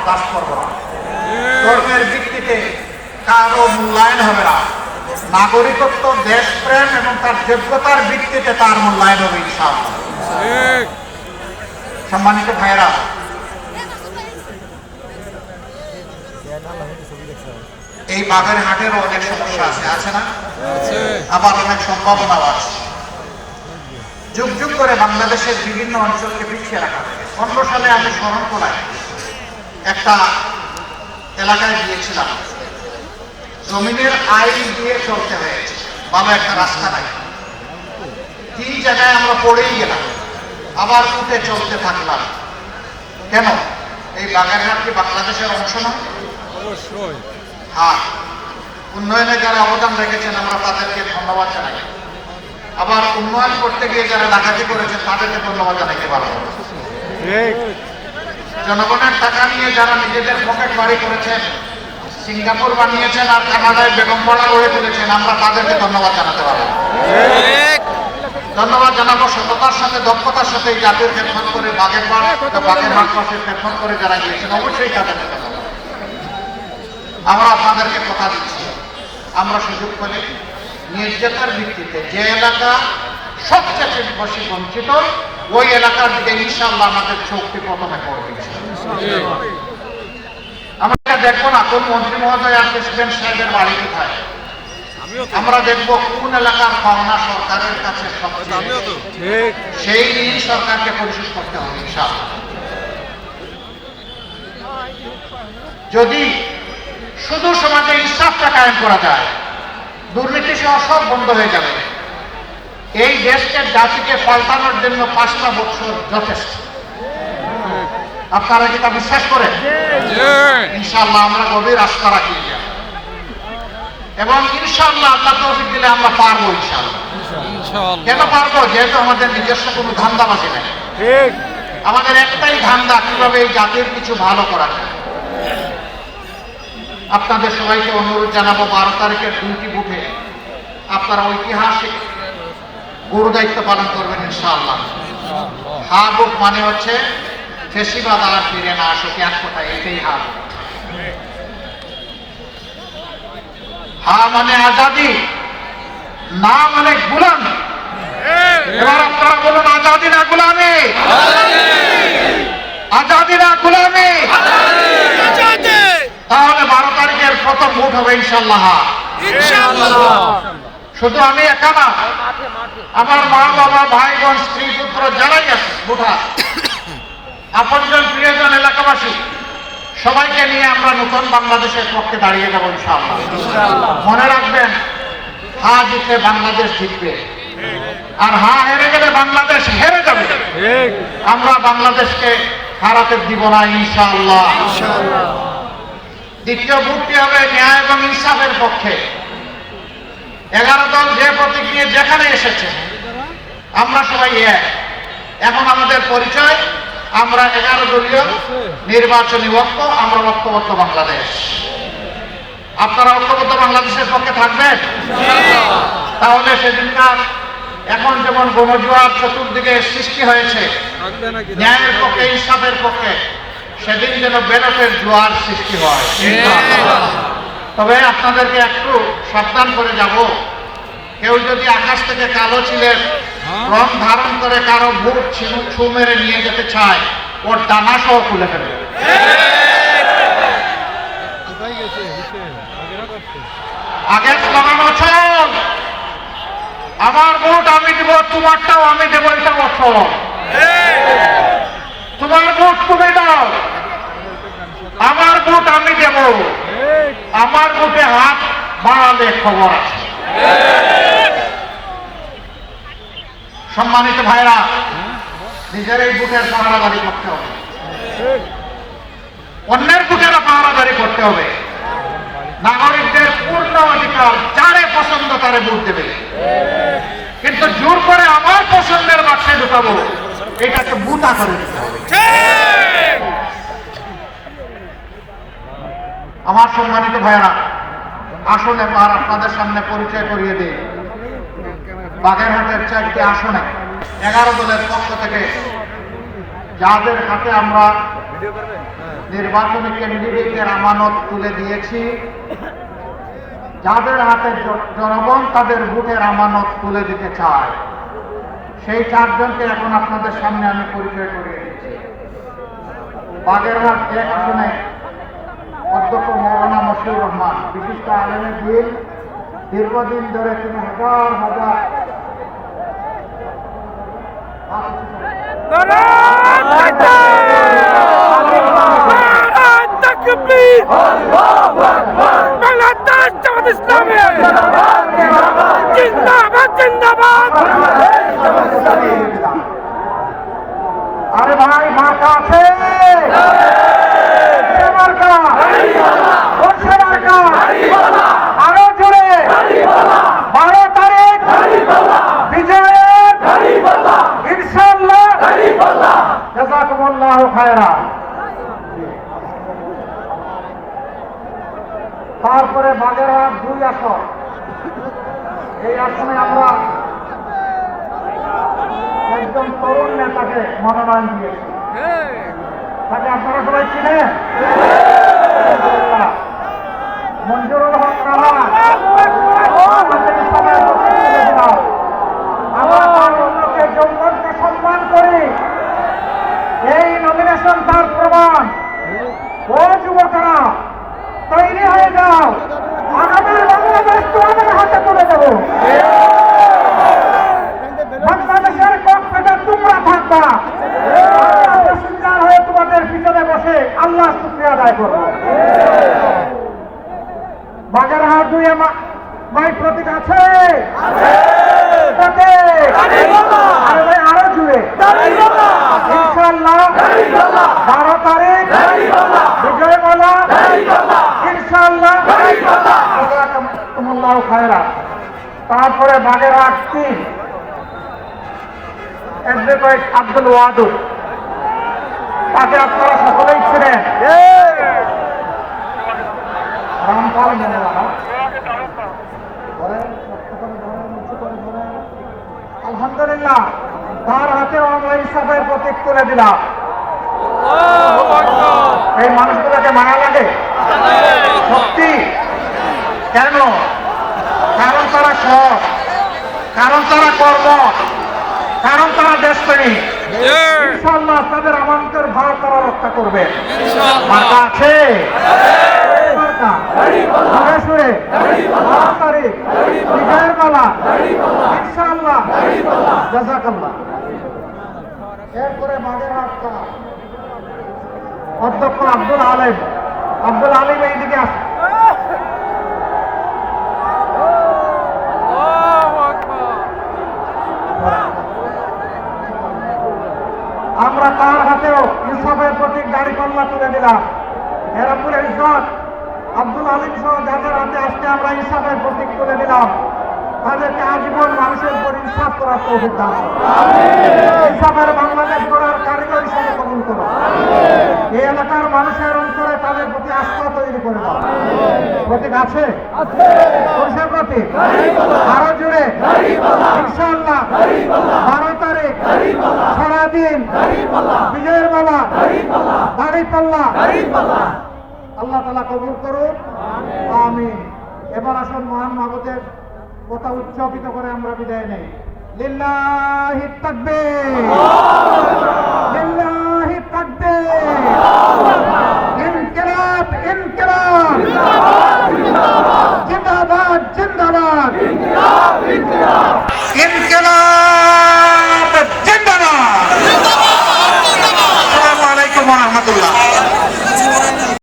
বরদাস্ত করব না। ধর্মের ভিত্তিতে কারও মূল্যায়ন হবে না। নাগরিকত্ব দেশপ্রেম এবং তার যোগ্যতার ভিত্তিতে তার মূল্যায়ন হবে ইনশাআল্লাহ। সম্মানিত ভাইয়েরা এই বাঘের হাটেরও অনেক সমস্যা আছে আছে না? আবার অনেক সম্ভাবনাও আছে। যুগ যুগ করে বাংলাদেশের বিভিন্ন অঞ্চলকে পিছিয়ে রাখা পনেরো সালে আমি স্মরণ করাই একটা এলাকায় গিয়েছিলাম। জমিনের আইন দিয়ে চলতে হয়েছে। ভালো একটা রাস্তা নাই। তিন জায়গায় আমরা পড়েই গেলাম। আবার উঠে চলতে থাকলাম। কেন? এই বাগেরহাট কি বাংলাদেশের অংশ নয় অবশ্যই। হ্যাঁ। উন্নয়নে যারা অবদান রেখেছেন আমরা তাদেরকে ধন্যবাদ জানাই। আবার উন্নয়ন করতে গিয়ে যারা ডাকাতি করেছেন তাদেরকে ধন্যবাদ জানাইতে পারব। জনগণের টাকা নিয়ে যারা নিজেদের পকেট বাড়ি করেছেন, সিঙ্গাপুর বানিয়েছেন আর কানাডায় বেগমপাড়া গড়ে তুলেছেন, আমরা তাদেরকে ধন্যবাদ জানাতে পারব। ধন্যবাদ জানাব সততার সাথে, দক্ষতার সাথে এই জাতির খেদমত করে বাগের পাড় হাট পাশের খেদমত করে যারা গিয়েছেন, অবশ্যই তাদেরকে আমরা আপনাদেরকে কথা দিচ্ছি। আমরা সুযোগ পেলে নির্যাতার ভিত্তিতে যে এলাকা সবচেয়ে বেশি বঞ্চিত ওই এলাকার দিকে ইনশাল্লাহ আমাদের চোখটি প্রথমে পড়বে আমরা দেখব না কোন মন্ত্রী মহোদয় আর প্রেসিডেন্ট সাহেবের বাড়ি কোথায়? আমরা দেখব কোন এলাকার পাওনা সরকারের কাছে আমিও তো। সবচেয়ে ঠিক। সেই ঋণ সরকারকে পরিশোধ করতে হবে ইনশাআল্লাহ। যদি শুধু সমাজে ইনসাফটা কায়েম করা যায় দুর্নীতি সহ সব বন্ধ হয়ে যাবে। এই দেশকে জাতিকে পাল্টানোর জন্য পাঁচটা বছর যথেষ্ট। আপনারা কি তা বিশ্বাস করেন? ইনশাল্লাহ আমরা গভীর আস্থা রাখি। এবং ইনশাল্লাহ আল্লাহ তৌফিক দিলে আমরা পারব ইনশাআল্লাহ। ইনশাআল্লাহ। কেন পারব? যেহেতু আমাদের নিজস্ব কোনো ধান্দাবাজি নেই। ঠিক। আমাদের একটাই ধান্দা কীভাবে এই জাতির কিছু ভালো করা যায়। আপনাদের সবাইকে অনুরোধ জানাব বারো তারিখের দুইটি বুথে আপনারা ঐতিহাসিক গুরু দায়িত্ব পালন করবেন ইনশাআল্লাহ। হা বুক মানে হচ্ছে ফেসিবাদ আর ফিরে না এক কথা এটাই হা বুক হা মানে আজাদি, না মানে গুলাম। এবার আপনারা বলুন, আজাদি না গুলামি? আজাদি না গুলামি? তাহলে বারো তারিখের প্রথম ভোট হবে ইনশাল্লাহ শুধু আমি একা না আমার মা বাবা ভাই বোন স্ত্রী পুত্র যারাই আছে ভোটার আপনজন প্রিয়জন এলাকাবাসী সবাইকে নিয়ে আমরা নতুন বাংলাদেশের পক্ষে দাঁড়িয়ে যাব ইনশাআল্লাহ। মনে রাখবেন হা জিতলে বাংলাদেশ জিতবে। আর হা হেরে গেলে বাংলাদেশ হেরে যাবে। ঠিক। আমরা বাংলাদেশকে হারাতে দিব না ইনশাআল্লাহ। দ্বিতীয় ভোটটি হবে ন্যায় এবং ইনসাফের পক্ষে। এগারো দল যে প্রতীক নিয়ে যেখানে এসেছে, আমরা সবাই এক। এখন আমাদের পরিচয়, আমরা এগারো দলীয় নির্বাচনী ঐক্য, আমরা ঐক্যবদ্ধ বাংলাদেশ। আপনারা ঐক্যবদ্ধ বাংলাদেশের পক্ষে থাকবেন? তাহলে সেদিনকার এখন যেমন গণজোয়ার চতুর্দিকে সৃষ্টি হয়েছে, ন্যায়ের পক্ষে, ইনসাফের পক্ষে, সেদিন যেন বেরোতের জোয়ার সৃষ্টি হয়। তবে আপনাদেরকে একটু সাবধান করে যাব। কেউ যদি আকাশ থেকে কালো ছিলেন হ্যাঁ। রং ধারণ করে কারও ভূত ছু মেরে নিয়ে যেতে চায় ওর ডানা সহ খুলে ফেলবে আগেরা আগে স্লোগান অচল আমার ভোট আমি দেব তোমারটাও আমি দেবো এটা অচল তোমার ভোট তুমি দাও। আমার ভোট আমি দেব। আমার ভোটে হাত বাড়ালে খবর আছে। সম্মানিত ভাইরা, নিজের এই বুটের পাহারাদারি করতে হবে। অন্যের বুটেরও পাহারাদারি করতে হবে। নাগরিকদের পূর্ণ অধিকার যারে পছন্দ তারে ভোট দেবে। কিন্তু জোর করে আমার পছন্দের বাক্সে ঢুকাবো, এটাকে বুটা করে দিতে হবে। আমার সম্মানিত ভাইয়েরা, আসুন এবার আপনাদের সামনে পরিচয় করিয়ে দিই। বাগেরহাটের চারটি আসনে এগারো দলের পক্ষ থেকে যাদের হাতে আমরা নির্বাচনী ক্যান্ডিডেটের আমানত তুলে দিয়েছি, যাদের হাতে জনগণ তাদের ভোটের আমানত তুলে দিতে চায়, সেই চারজনকে এখন আপনাদের সামনে আমি পরিচয় করিয়ে দিচ্ছি। বাগেরহাট এক আসনে অধ্যক্ষ মৌলানা মশিউর রহমান। বিশিষ্ট আলমের বিল দীর্ঘদিন ধরে তিনি হাজার হাজার Oh! এই আসনে আমরা একজন তরুণ নেতাকে মনোনয়ন দিয়েছি। তাকে আপনারা সবাই চিনে মঞ্জুরুল হক কালা আমাদের সবাই উপস্থিত ছিলেন। আমরা তার অন্যকে যৌবনকে সম্মান করি এই নমিনেশন তার প্রমাণ ও যুবকরা তৈরি হয়ে যাও আগামীর বাংলাদেশ তোমাদের হাতে তুলে দেবো বাংলাদেশের কক্ষে থাকবা প্যাসেঞ্জার হয়ে তোমাদের পিছনে বসে আল্লাহ শুক্রিয়া আদায় করব বাগেরহাট দুই আমা- প্রতীক আছে। আরে জুড়ে। ইনশাল্লাহ বারো তারিখ। বিজয় বলা ইনশাল্লাহ তারপরে বাগেরহাট তিন। অ্যাডভোকেট আব্দুল ওয়াদুদ তাকে আপনারা সকলেই ছিলেন আলহামদুলিল্লাহ, তার হাতে আমরা ইনসাফের প্রতীক তুলে দিলাম। এই মানুষগুলোকে মানা লাগে? সত্যি? কেন? কারণ তারা সৎ। কারণ তারা কর্ম কারণ তারা দেশপ্রেমী ইনশাল্লাহ তাদের আমানতের ভার তারা রক্ষা করবে। মার্কা আছে? এরপরে অধ্যক্ষ আব্দুল আলেম। আব্দুল আলিম এইদিকে আসে আমরা তার হাতেও ইনসাফের প্রতীক দাড়ি পাল্লা তুলে দিলাম হেরাপুরের ইজ্জত আব্দুল আলিম সহ যাদের হাতে আজকে আমরা ইনসাফের প্রতীক তুলে দিলাম, তাদেরকে আজীবন মানুষের উপর ইনসাফ করার তৌফিক দান। ইনসাফের বাংলাদেশ গড়ার কারিগর হিসেবে কবুল করো। এই এলাকার মানুষের অন্তরে তাদের প্রতি আস্থা তৈরি করে দাও। প্রতীক আছে? কোনসের প্রতীক? আরও জুড়ে ইনশাল্লাহ বারো তারিখ, সারাদিন বিজয়ের বেলা দাড়ি পাল্লা আল্লাহ তালা কবুল করুন আমি এবার আসুন মহান মাহবুদের কথা উচ্চাপিত করে আমরা বিদায় নেই। লিল্লাহি তাকবীর। লিল্লাহি তাকবীর। ইনকিলাব ইনকিলাব। জিন্দাবাদ জিন্দাবাদ। ইনকিলাব জিন্দাবাদ 这个味